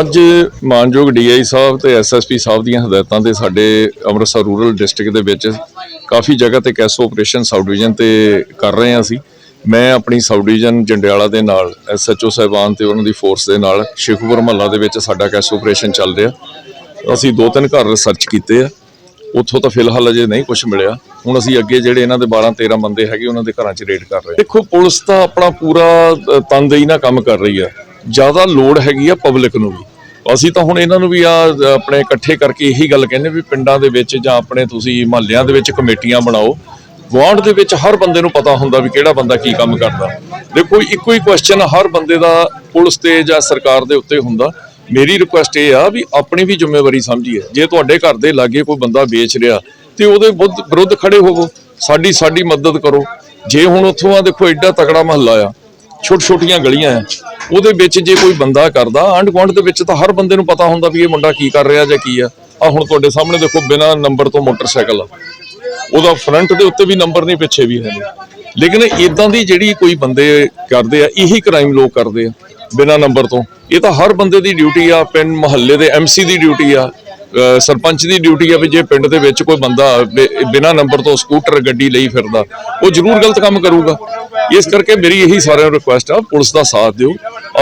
ਅੱਜ ਮਾਨਯੋਗ ਡੀਆਈ ਸਾਹਿਬ ਤੇ ਐਸਐਸਪੀ ਸਾਹਿਬ ਦੀਆਂ ਹਦਾਇਤਾਂ ਤੇ ਸਾਡੇ ਅੰਮ੍ਰਿਤਸਰ ਰੂਰਲ ਡਿਸਟ੍ਰਿਕਟ ਦੇ ਵਿੱਚ ਕਾਫੀ ਜਗ੍ਹਾ ਤੇ ਕੈਸੋ ਆਪਰੇਸ਼ਨ ਸਬ ਡਿਵੀਜ਼ਨ ਤੇ ਕਰ ਰਹੇ ਹਾਂ ਅਸੀਂ। ਮੈਂ ਆਪਣੀ ਸਬ ਡਿਵੀਜ਼ਨ ਜੰਡਿਆਲਾ ਦੇ ਨਾਲ ਐਸਐਚਓ ਸਾਹਿਬਾਨ ਤੇ ਉਹਨਾਂ ਦੀ ਫੋਰਸ ਦੇ ਨਾਲ ਸ਼ੇਖੂਪੁਰ ਮਹੱਲਾ ਦੇ ਵਿੱਚ ਸਾਡਾ ਕੈਸੋ ਆਪਰੇਸ਼ਨ ਚੱਲ ਰਿਹਾ। ਅਸੀਂ ਦੋ ਤਿੰਨ ਘਰ ਰਿਸਰਚ ਕੀਤੇ ਆ। ਉੱਥੋਂ ਤਾਂ ਫਿਲਹਾਲ ਅਜੇ ਨਹੀਂ ਕੁਝ ਮਿਲਿਆ। ਹੁਣ ਅਸੀਂ ਅੱਗੇ ਜਿਹੜੇ ਇਹਨਾਂ ਦੇ 12 13 ਬੰਦੇ ਹੈਗੇ, ਉਹਨਾਂ ਦੇ ਘਰਾਂ 'ਚ ਰੇਡ ਕਰ ਰਹੇ ਹਾਂ। ਦੇਖੋ, ਪੁਲਿਸ ਤਾਂ ਆਪਣਾ ਪੂਰਾ ਤਨਦੇਹੀ ਨਾਲ ਕੰਮ ਕਰ ਰਹੀ ਆ ਜ਼ਿਆਦਾ ਲੋੜ ਹੈਗੀ ਆ ਪਬਲਿਕ ਨੂੰ ਵੀ। ਅਸੀਂ ਤਾਂ ਹੁਣ ਇਹਨਾਂ ਨੂੰ ਵੀ ਆ ਆਪਣੇ ਇਕੱਠੇ ਕਰਕੇ ਇਹੀ ਗੱਲ ਕਹਿੰਦੇ ਵੀ ਪਿੰਡਾਂ ਦੇ ਵਿੱਚ ਜਾਂ ਆਪਣੇ ਤੁਸੀਂ ਮਹੱਲਿਆਂ ਦੇ ਵਿੱਚ ਕਮੇਟੀਆਂ ਬਣਾਓ। ਵਾਰਡ ਦੇ ਵਿੱਚ ਹਰ ਬੰਦੇ ਨੂੰ ਪਤਾ ਹੁੰਦਾ ਵੀ ਕਿਹੜਾ ਬੰਦਾ ਕੀ ਕੰਮ ਕਰਦਾ। ਦੇਖੋ, ਇੱਕੋ ਹੀ ਕੁਐਸਚਨ ਹਰ ਬੰਦੇ ਦਾ ਪੁਲਿਸ ਤੇ ਜਾਂ ਸਰਕਾਰ ਦੇ ਉੱਤੇ ਹੁੰਦਾ। ਮੇਰੀ ਰਿਕੁਐਸਟ ਇਹ ਆ ਵੀ ਆਪਣੀ ਵੀ ਜ਼ਿੰਮੇਵਾਰੀ ਸਮਝੀਏ। ਜੇ ਤੁਹਾਡੇ ਘਰ ਦੇ ਲਾਗੇ ਕੋਈ ਬੰਦਾ ਵੇਚ ਰਿਹਾ ਤੇ ਉਹਦੇ ਵਿਰੁੱਧ- ਵਿਰੁੱਧ ਖੜੇ ਹੋਵੋ। ਸਾਡੀ ਸਾਡੀ ਮਦਦ ਕਰੋ। ਜੇ ਹੁਣ ਉੱਥੋਂ ਆ ਦੇਖੋ ਐਡਾ ਤਕੜਾ ਮਹੱਲਾ ਆ ਛੋਟ ਛੋਟੀਆਂ ਗਲੀਆਂ ਆ, ਉਹਦੇ ਵਿੱਚ ਜੇ ਕੋਈ ਬੰਦਾ ਕਰਦਾ ਆਂਢ ਗੁਆਂਢ ਦੇ ਵਿੱਚ ਤਾਂ ਹਰ ਬੰਦੇ ਨੂੰ ਪਤਾ ਹੁੰਦਾ ਵੀ ਇਹ ਮੁੰਡਾ ਕੀ ਕਰ ਰਿਹਾ ਜਾਂ ਕੀ ਆ। ਆ ਹੁਣ ਤੁਹਾਡੇ ਸਾਹਮਣੇ ਦੇਖੋ ਬਿਨਾ ਨੰਬਰ ਤੋਂ ਮੋਟਰਸਾਈਕਲ ਆ। ਉਹਦਾ ਫਰੰਟ ਦੇ ਉੱਤੇ ਵੀ ਨੰਬਰ ਨਹੀਂ, ਪਿੱਛੇ ਵੀ ਹੈ ਲੇਕਿਨ ਇਦਾਂ ਦੀ ਜਿਹੜੀ ਕੋਈ ਬੰਦੇ ਕਰਦੇ ਆ, ਇਹੀ ਕ੍ਰਾਈਮ ਲੋਕ ਕਰਦੇ ਆ, ਬਿਨਾ ਨੰਬਰ ਤੋਂ। ਇਹ ਤਾਂ ਹਰ ਬੰਦੇ ਦੀ ਡਿਊਟੀ ਆ, ਪਿੰਡ ਮੁਹੱਲੇ ਦੇ ਐਮਸੀ ਦੀ ਡਿਊਟੀ ਆ ਸਰਪੰਚ ਦੀ ਡਿਊਟੀ ਆ ਵੀ ਜੇ ਪਿੰਡ ਦੇ ਵਿੱਚ ਕੋਈ ਬੰਦਾ ਬਿਨਾ ਨੰਬਰ ਤੋਂ ਸਕੂਟਰ ਗੱਡੀ ਲਈ ਫਿਰਦਾ, ਉਹ ਜ਼ਰੂਰ ਗਲਤ ਕੰਮ ਕਰੂਗਾ। ਇਸ ਕਰਕੇ ਮੇਰੀ ਇਹੀ ਸਾਰਿਆਂ ਨੂੰ ਰਿਕੁਐਸਟ ਆ, ਪੁਲਿਸ ਦਾ ਸਾਥ ਦਿਓ।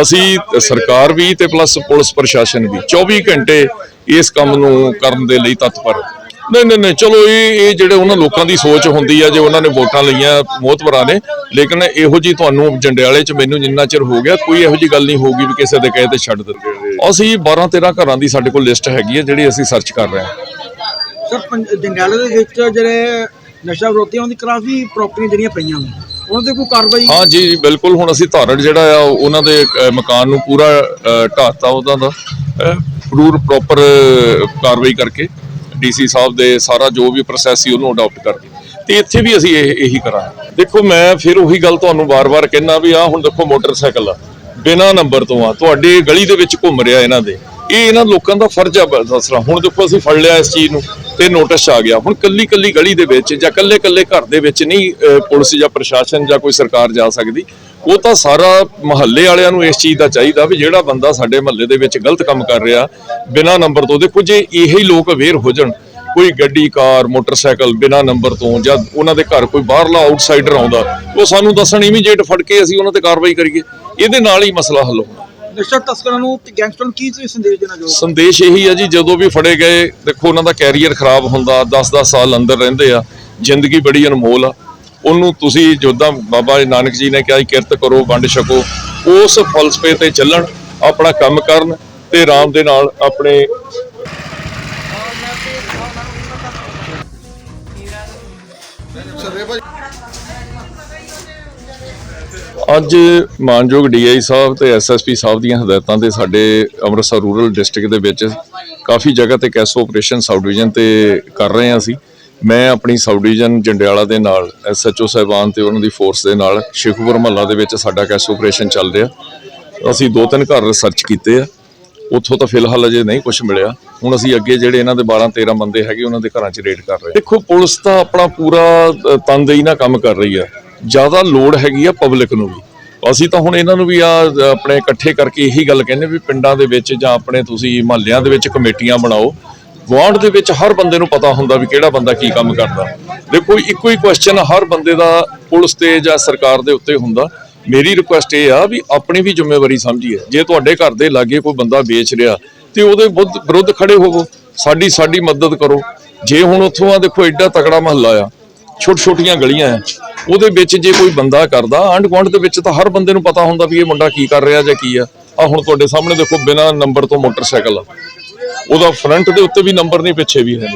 ਅਸੀਂ ਸਰਕਾਰ ਵੀ ਤੇ ਪਲੱਸ ਪੁਲਿਸ ਪ੍ਰਸ਼ਾਸਨ ਵੀ 24 ਘੰਟੇ ਇਸ ਕੰਮ ਨੂੰ ਕਰਨ ਦੇ ਲਈ ਤਤਪਰ। ਨਹੀਂ ਨਹੀਂ ਨਹੀਂ ਚਲੋ ਇਹ ਇਹ ਜਿਹੜੇ ਉਹਨਾਂ ਲੋਕਾਂ ਦੀ ਸੋਚ ਹੁੰਦੀ ਆ ਜੇ ਉਹਨਾਂ ਨੇ ਵੋਟਾਂ ਲਈਆਂ ਮੋਹਤਵਰਾਂ ਨੇ ਲੇਕਿਨ ਇਹੋ ਜੀ ਤੁਹਾਨੂੰ ਜੰਡਿਆਲੇ 'ਚ ਮੈਨੂੰ ਜਿੰਨਾ ਚਿਰ ਹੋ ਗਿਆ ਕੋਈ ਇਹੋ ਜੀ ਗੱਲ ਨਹੀਂ ਹੋਊਗੀ ਵੀ ਕਿਸੇ ਦੇ ਕਹੇ ਤੇ ਛੱਡ ਦਿੱਤੇ। ਅਸੀਂ 12 13 ਘਰਾਂ ਦੀ ਸਾਡੇ ਕੋਲ ਲਿਸਟ ਹੈਗੀ ਹੈ ਜਿਹੜੀ ਅਸੀਂ ਸਰਚ ਕਰ ਰਹੇ ਹਾਂ। ਸਰ ਜੰਡਿਆਲੇ ਦੇ ਵਿੱਚ ਜਿਹੜੇ ਨਸ਼ਾ ਵਿਰੋਧੀਆਂ ਉਹਨਾਂ ਦੀ ਕਾਫੀ ਪ੍ਰਾਪਰਟੀਆਂ ਜਿਹੜੀਆਂ ਪਈਆਂ ਨੇ ਉਹਨਾਂ ਤੇ ਕੋਈ ਕਾਰਵਾਈ? ਹਾਂ ਜੀ ਬਿਲਕੁਲ ਹੁਣ ਅਸੀਂ ਧਾਰੜ ਜਿਹੜਾ ਆ ਉਹਨਾਂ ਦੇ ਮਕਾਨ ਨੂੰ ਪੂਰਾ ਢਾਤਾ ਉਹਦਾ ਦਾ ਪੂਰ ਪ੍ਰੋਪਰ ਕਾਰਵਾਈ ਕਰਕੇ। ਡੀਸੀ ਸਾਹਿਬ ਦੇ ਸਾਰਾ ਜੋ ਵੀ ਪ੍ਰੋਸੈਸ ਸੀ ਉਹਨੂੰ ਅਡਾਪਟ ਕਰਕੇ। ਤੇ ਇੱਥੇ ਵੀ ਅਸੀਂ ਇਹ, ਇਹੀ ਕਰਾਂਗੇ। ਦੇਖੋ, ਮੈਂ ਫਿਰ ਉਹੀ ਗੱਲ ਤੁਹਾਨੂੰ ਵਾਰ-ਵਾਰ ਕਹਿਣਾ ਵੀ ਆ ਹੁਣ ਦੇਖੋ ਮੋਟਰਸਾਈਕਲ ਆ। ਬਿਨਾ ਨੰਬਰ ਤੋਂ ਆ, ਤੁਹਾਡੇ ਗਲੀ ਦੇ ਵਿੱਚ ਘੁੰਮ ਰਿਹਾ ਇਹਨਾਂ ਦੇ। ਇਹ ਇਹਨਾਂ ਲੋਕਾਂ ਦਾ ਫਰਜ਼ ਆ ਬ- ਦੱਸਣਾ ਹੁਣ ਦੇਖੋ ਅਸੀਂ ਫੜ ਲਿਆ ਇਸ ਚੀਜ਼ ਨੂੰ ਤੇ ਨੋਟਿਸ ਆ ਗਿਆ। ਹੁਣ ਕੱਲੀ ਕੱਲੀ ਗਲੀ ਦੇ ਵਿੱਚ ਜਾਂ ਕੱਲੇ ਕੱਲੇ ਘਰ ਦੇ ਵਿੱਚ ਨਹੀਂ ਪੁਲਿਸ ਜਾਂ ਪ੍ਰਸ਼ਾਸਨ ਜਾਂ ਕੋਈ ਸਰਕਾਰ ਜਾ ਸਕਦੀ। ਉਹ ਤਾਂ ਸਾਰਾ ਮਹੱਲੇ ਵਾਲਿਆਂ ਨੂੰ ਇਸ ਚੀਜ਼ ਦਾ ਚਾਹੀਦਾ ਵੀ ਜਿਹੜਾ ਬੰਦਾ ਸਾਡੇ ਮਹੱਲੇ ਦੇ ਵਿੱਚ ਗਲਤ ਕੰਮ ਕਰ ਰਿਹਾ ਬਿਨਾ ਨੰਬਰ ਤੋਂ ਦੇਖੋ ਜੇ ਇਹੀ ਲੋਕ ਅਵੇਅਰ ਹੋ ਜਾਣ ਕੋਈ ਗੱਡੀ ਕਾਰ ਮੋਟਰਸਾਈਕਲ ਬਿਨਾ ਨੰਬਰ ਤੋਂ ਜਾਂ ਉਹਨਾਂ ਦੇ ਘਰ ਕੋਈ ਬਾਹਰਲਾ ਆਊਟਸਾਈਡਰ ਆਉਂਦਾ ਉਹ ਸਾਨੂੰ ਦੱਸਣ ਇਮੀਡੀਏਟ ਫੜ ਕੇ ਅਸੀਂ ਉਹਨਾਂ ਤੇ ਕਾਰਵਾਈ ਕਰੀਏ ਇਹਦੇ ਨਾਲ ਹੀ ਮਸਲਾ ਹੱਲ ਹੋਣਾ। ਨਸ਼ਾ ਤਸਕਰਾਂ ਨੂੰ ਤੇ ਗੈਂਗਸਟਰਾਂ ਨੂੰ ਕੀ ਸੰਦੇਸ਼ ਦੇਣਾ ਚਾਹੋਗੇ? ਸੰਦੇਸ਼ ਇਹੀ ਹੈ ਜੀ ਜਦੋਂ ਵੀ ਫੜੇ ਗਏ ਦੇਖੋ ਉਹਨਾਂ ਦਾ ਕੈਰੀਅਰ ਖਰਾਬ ਹੁੰਦਾ 10-10 ਸਾਲ ਅੰਦਰ ਰਹਿੰਦੇ ਆ ਜ਼ਿੰਦਗੀ ਬੜੀ ਅਨਮੋਲ ਆ। ਉਹਨੂੰ ਤੁਸੀਂ ਜਿੱਦਾਂ ਬਾਬਾ ਨਾਨਕ ਜੀ ਨੇ ਕਿਹਾ ਸੀ, ਕਿਰਤ ਕਰੋ ਵੰਡ ਛਕੋ ਉਸ ਫਲਸਫੇ ਤੇ ਚੱਲਣ ਆਪਣਾ ਕੰਮ ਕਰਨ ਤੇ ਆਰਾਮ ਦੇ ਨਾਲ ਆਪਣੇ ਅੱਜ ਮਾਨਯੋਗ ਡੀਆਈ ਸਾਹਿਬ ਤੇ ਐਸਐਸਪੀ ਸਾਹਿਬ ਦੀਆਂ ਹਦਾਇਤਾਂ ਤੇ ਸਾਡੇ ਅੰਮ੍ਰਿਤਸਰ ਰੂਰਲ ਡਿਸਟ੍ਰਿਕਟ ਦੇ ਵਿੱਚ ਕਾਫੀ ਜਗ੍ਹਾ ਤੇ ਕੈਸੋ ਆਪਰੇਸ਼ਨ ਸਬ ਡਿਵੀਜ਼ਨ ਤੇ ਕਰ ਰਹੇ ਹਾਂ ਅਸੀਂ। ਮੈਂ ਆਪਣੀ ਸਬ ਡਿਵੀਜ਼ਨ ਜੰਡਿਆਲਾ ਦੇ ਨਾਲ ਐਸਐਚਓ ਸਾਹਿਬਾਨ ਤੇ ਉਹਨਾਂ ਦੀ ਫੋਰਸ ਦੇ ਨਾਲ ਸ਼ੇਖੂਪੁਰ ਮਹੱਲਾ ਦੇ ਵਿੱਚ ਸਾਡਾ ਕੈਸ ਆਪਰੇਸ਼ਨ ਚੱਲ ਰਿਹਾ। ਅਸੀਂ ਦੋ ਤਿੰਨ ਘਰ ਰਿਸਰਚ ਕੀਤੇ ਆ। ਉੱਥੋਂ ਤਾਂ ਫਿਲਹਾਲ ਅਜੇ ਨਹੀਂ ਕੁਝ ਮਿਲਿਆ। ਹੁਣ ਅਸੀਂ ਅੱਗੇ ਜਿਹੜੇ ਇਹਨਾਂ ਦੇ 12 13 ਬੰਦੇ ਹੈਗੇ, ਉਹਨਾਂ ਦੇ ਘਰਾਂ 'ਚ ਰੇਡ ਕਰ ਰਹੇ ਦੇਖੋ, ਪੁਲਿਸ ਤਾਂ ਆਪਣਾ ਪੂਰਾ ਤਨਦੇਹੀ ਨਾਲ ਕੰਮ ਕਰ ਰਹੀ ਆ ਜ਼ਿਆਦਾ ਲੋੜ ਹੈਗੀ ਆ ਪਬਲਿਕ ਨੂੰ ਵੀ। ਅਸੀਂ ਤਾਂ ਹੁਣ ਇਹਨਾਂ ਨੂੰ ਵੀ ਆ ਆਪਣੇ ਇਕੱਠੇ ਕਰਕੇ ਇਹੀ ਗੱਲ ਕਹਿੰਦੇ ਵੀ ਪਿੰਡਾਂ ਦੇ ਵਿੱਚ ਜਾਂ ਆਪਣੇ ਤੁਸੀਂ ਮਹੱਲਿਆਂ ਦੇ ਵਿੱਚ ਕਮੇਟੀਆਂ ਬਣਾਓ। ਵਾਰਡ ਦੇ ਵਿੱਚ ਹਰ ਬੰਦੇ ਨੂੰ ਪਤਾ ਹੁੰਦਾ ਵੀ ਕਿਹੜਾ ਬੰਦਾ ਕੀ ਕੰਮ ਕਰਦਾ। ਦੇਖੋ, ਇੱਕੋ ਹੀ ਕੁਐਸਚਨ ਹਰ ਬੰਦੇ ਦਾ ਪੁਲਿਸ ਤੇ ਜਾਂ ਸਰਕਾਰ ਦੇ ਉੱਤੇ ਹੁੰਦਾ। ਮੇਰੀ ਰਿਕੁਐਸਟ ਇਹ ਆ ਵੀ ਆਪਣੀ ਵੀ ਜ਼ਿੰਮੇਵਾਰੀ ਸਮਝੀਏ ਜੇ ਤੁਹਾਡੇ ਘਰ ਦੇ ਲਾਗੇ ਕੋਈ ਬੰਦਾ ਵੇਚ ਰਿਹਾ ਤੇ ਉਹਦੇ ਵਿਰੁੱਧ- ਵਿਰੁੱਧ ਖੜੇ ਹੋਵੋ। ਸਾਡੀ ਸਾਡੀ ਮਦਦ ਕਰੋ। ਜੇ ਹੁਣ ਉੱਥੋਂ ਆ ਦੇਖੋ ਐਡਾ ਤਕੜਾ ਮਹੱਲਾ ਆ ਛੋਟ ਛੋਟੀਆਂ ਗਲੀਆਂ ਆ, ਉਹਦੇ ਵਿੱਚ ਜੇ ਕੋਈ ਬੰਦਾ ਕਰਦਾ ਆਂਢ ਗੁਆਂਢ ਦੇ ਵਿੱਚ ਤਾਂ ਹਰ ਬੰਦੇ ਨੂੰ ਪਤਾ ਹੁੰਦਾ ਵੀ ਇਹ ਮੁੰਡਾ ਕੀ ਕਰ ਰਿਹਾ ਜਾਂ ਕੀ ਆ। ਆ ਹੁਣ ਤੁਹਾਡੇ ਸਾਹਮਣੇ ਦੇਖੋ, ਬਿਨਾ ਨੰਬਰ ਤੋਂ ਮੋਟਰਸਾਈਕਲ ਆ। ਉਹਦਾ ਫਰੰਟ ਦੇ ਉੱਤੇ ਵੀ ਨੰਬਰ ਨਹੀਂ ਪਿੱਛੇ ਵੀ ਹੈ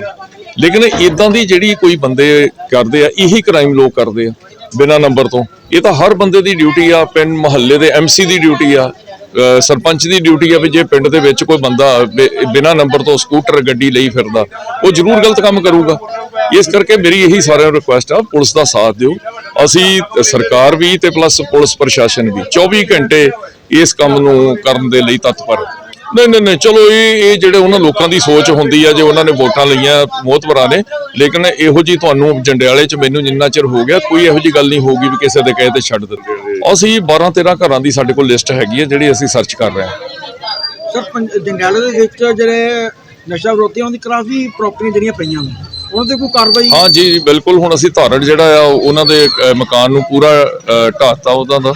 ਲੇਕਿਨ ਇਦਾਂ ਦੀ ਜਿਹੜੀ ਕੋਈ ਬੰਦੇ ਕਰਦੇ ਆ, ਇਹੀ ਕ੍ਰਾਈਮ ਲੋਕ ਕਰਦੇ ਆ, ਬਿਨਾ ਨੰਬਰ ਤੋਂ। ਇਹ ਤਾਂ ਹਰ ਬੰਦੇ ਦੀ ਡਿਊਟੀ ਆ, ਪਿੰਡ ਮੁਹੱਲੇ ਦੇ ਐਮਸੀ ਦੀ ਡਿਊਟੀ ਆ ਸਰਪੰਚ ਦੀ ਡਿਊਟੀ ਆ ਵੀ ਜੇ ਪਿੰਡ ਦੇ ਵਿੱਚ ਕੋਈ ਬੰਦਾ ਬਿਨਾ ਨੰਬਰ ਤੋਂ ਸਕੂਟਰ ਗੱਡੀ ਲਈ ਫਿਰਦਾ, ਉਹ ਜ਼ਰੂਰ ਗਲਤ ਕੰਮ ਕਰੂਗਾ। ਇਸ ਕਰਕੇ ਮੇਰੀ ਇਹੀ ਸਾਰਿਆਂ ਨੂੰ ਰਿਕੁਐਸਟ ਆ, ਪੁਲਿਸ ਦਾ ਸਾਥ ਦਿਓ। ਅਸੀਂ ਸਰਕਾਰ ਵੀ ਤੇ ਪਲੱਸ ਪੁਲਿਸ ਪ੍ਰਸ਼ਾਸਨ ਵੀ 24 ਘੰਟੇ ਇਸ ਕੰਮ ਨੂੰ ਕਰਨ ਦੇ ਲਈ ਤਤਪਰ। ਨਹੀਂ ਨਹੀਂ ਨਹੀਂ ਚਲੋ ਇਹ ਇਹ ਜਿਹੜੇ ਉਹਨਾਂ ਲੋਕਾਂ ਦੀ ਸੋਚ ਹੁੰਦੀ ਆ ਜੇ ਉਹਨਾਂ ਨੇ ਵੋਟਾਂ ਲਈਆਂ ਮੋਹਤਵਰਾਂ ਨੇ ਲੇਕਿਨ ਇਹੋ ਜੀ ਤੁਹਾਨੂੰ ਜੰਡਿਆਲੇ 'ਚ ਮੈਨੂੰ ਜਿੰਨਾ ਚਿਰ ਹੋ ਗਿਆ ਕੋਈ ਇਹੋ ਜੀ ਗੱਲ ਨਹੀਂ ਹੋਊਗੀ ਵੀ ਕਿਸੇ ਦੇ ਕਹੇ ਤੇ ਛੱਡ ਦਿੱਤੇ। ਅਸੀਂ 12 13 ਘਰਾਂ ਦੀ ਸਾਡੇ ਕੋਲ ਲਿਸਟ ਹੈਗੀ ਹੈ ਜਿਹੜੀ ਅਸੀਂ ਸਰਚ ਕਰ ਰਹੇ ਹਾਂ। ਸਰ ਜੰਡਿਆਲੇ ਦੇ ਵਿੱਚ ਜਿਹੜੇ ਨਸ਼ਾ ਵਿਰੋਧੀਆਂ ਉਹਨਾਂ ਦੀ ਕਾਫੀ ਪ੍ਰਾਪਰਟੀਆਂ ਜਿਹੜੀਆਂ ਪਈਆਂ ਨੇ ਉਹਨਾਂ ਤੇ ਕੋਈ ਕਾਰਵਾਈ ਹਾਂ ਜੀ ਬਿਲਕੁਲ ਹੁਣ ਅਸੀਂ ਧਾਰਣ ਜਿਹੜਾ ਆ ਉਹ- ਉਹਨਾਂ ਦੇ ਮਕਾਨ ਨੂੰ ਪੂਰਾ ਢਾਤਾ ਉਹਦਾ ਦਾ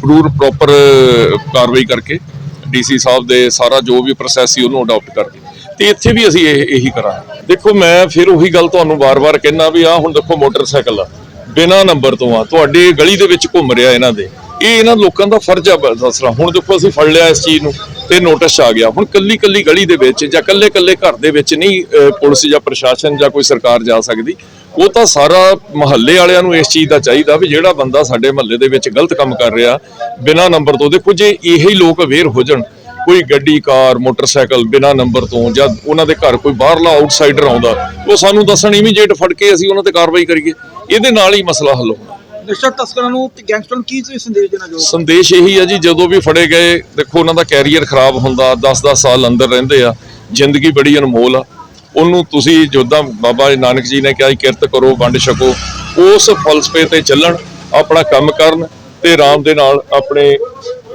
ਪੂਰ ਪ੍ਰੋਪਰ ਕਾਰਵਾਈ ਕਰਕੇ। ਡੀਸੀ ਸਾਹਿਬ ਦੇ ਸਾਰਾ ਜੋ ਵੀ ਪ੍ਰੋਸੈਸ ਸੀ ਉਹਨੂੰ ਅਡਾਪਟ ਕਰਦੇ ਤੇ ਇੱਥੇ ਵੀ ਅਸੀਂ ਇਹ ਇਹੀ ਕਰਾਂਗੇ। ਦੇਖੋ, ਮੈਂ ਫਿਰ ਉਹੀ ਗੱਲ ਤੁਹਾਨੂੰ ਵਾਰ-ਵਾਰ ਕਹਿਣਾ ਵੀ ਆ ਹੁਣ ਦੇਖੋ ਮੋਟਰਸਾਈਕਲ ਆ। ਬਿਨਾ ਨੰਬਰ ਤੋਂ ਆ। ਤੁਹਾਡੇ ਗਲੀ ਦੇ ਵਿੱਚ ਘੁੰਮ ਰਿਹਾ ਇਹਨਾਂ ਦੇ। ਇਹ ਇਹਨਾਂ ਲੋਕਾਂ ਦਾ ਫਰਜ਼ ਆ ਬ- ਹੁਣ ਦੇਖੋ, ਅਸੀਂ ਫੜ ਲਿਆ ਇਸ ਚੀਜ਼ ਨੂੰ ਤੇ ਨੋਟਿਸ 'ਚ ਆ ਗਿਆ। ਹੁਣ ਕੱਲੀ ਕੱਲੀ ਗਲੀ ਦੇ ਵਿੱਚ ਜਾਂ ਕੱਲੇ ਕੱਲੇ ਘਰ ਦੇ ਵਿੱਚ ਨਹੀਂ ਪੁਲਿਸ ਜਾਂ ਪ੍ਰਸ਼ਾਸਨ ਜਾਂ ਕੋਈ ਸਰਕਾਰ ਜਾ ਸਕਦੀ। ਉਹ ਤਾਂ ਸਾਰਾ ਮਹੱਲੇ ਵਾਲਿਆਂ ਨੂੰ ਇਸ ਚੀਜ਼ ਦਾ ਚਾਹੀਦਾ ਵੀ ਜਿਹੜਾ ਬੰਦਾ ਸਾਡੇ ਮਹੱਲੇ ਦੇ ਵਿੱਚ ਗਲਤ ਕੰਮ ਕਰ ਰਿਹਾ ਬਿਨਾ ਨੰਬਰ ਤੋਂ ਦੇਖੋ ਜੇ ਇਹੀ ਲੋਕ ਅਵੇਅਰ ਹੋ ਜਾਣ ਕੋਈ ਗੱਡੀ ਕਾਰ ਮੋਟਰਸਾਈਕਲ ਬਿਨਾ ਨੰਬਰ ਤੋਂ ਜਾਂ ਉਹਨਾਂ ਦੇ ਘਰ ਕੋਈ ਬਾਹਰਲਾ ਆਊਟਸਾਈਡਰ ਆਉਂਦਾ ਉਹ ਸਾਨੂੰ ਦੱਸਣ ਇਮੀਡੀਏਟ ਫੜ ਕੇ ਅਸੀਂ ਉਹਨਾਂ ਤੇ ਕਾਰਵਾਈ ਕਰੀਏ ਇਹਦੇ ਨਾਲ ਹੀ ਮਸਲਾ ਹੱਲ ਹੋਣਾ। ਨਸ਼ਾ ਤਸਕਰਾਂ ਨੂੰ ਤੇ ਗੈਂਗਸਟਰਾਂ ਨੂੰ ਕੀ ਤੁਸੀਂ ਸੰਦੇਸ਼ ਦੇਣਾ ਚਾਹੋਗੇ? ਸੰਦੇਸ਼ ਇਹੀ ਹੈ ਜੀ ਜਦੋਂ ਵੀ ਫੜੇ ਗਏ ਦੇਖੋ ਉਹਨਾਂ ਦਾ ਕੈਰੀਅਰ ਖਰਾਬ ਹੁੰਦਾ 10-10 ਸਾਲ ਅੰਦਰ ਰਹਿੰਦੇ ਆ ਜ਼ਿੰਦਗੀ ਬੜੀ ਅਨਮੋਲ ਆ। ਉਹਨੂੰ ਤੁਸੀਂ ਜਿੱਦਾਂ ਬਾਬਾ ਨਾਨਕ ਜੀ ਨੇ ਕਿਹਾ ਸੀ, ਕਿਰਤ ਕਰੋ ਵੰਡ ਛਕੋ ਉਸ ਫਲਸਫੇ ਤੇ ਚੱਲਣ ਆਪਣਾ ਕੰਮ ਕਰਨ ਤੇ ਆਰਾਮ ਦੇ ਨਾਲ ਆਪਣੇ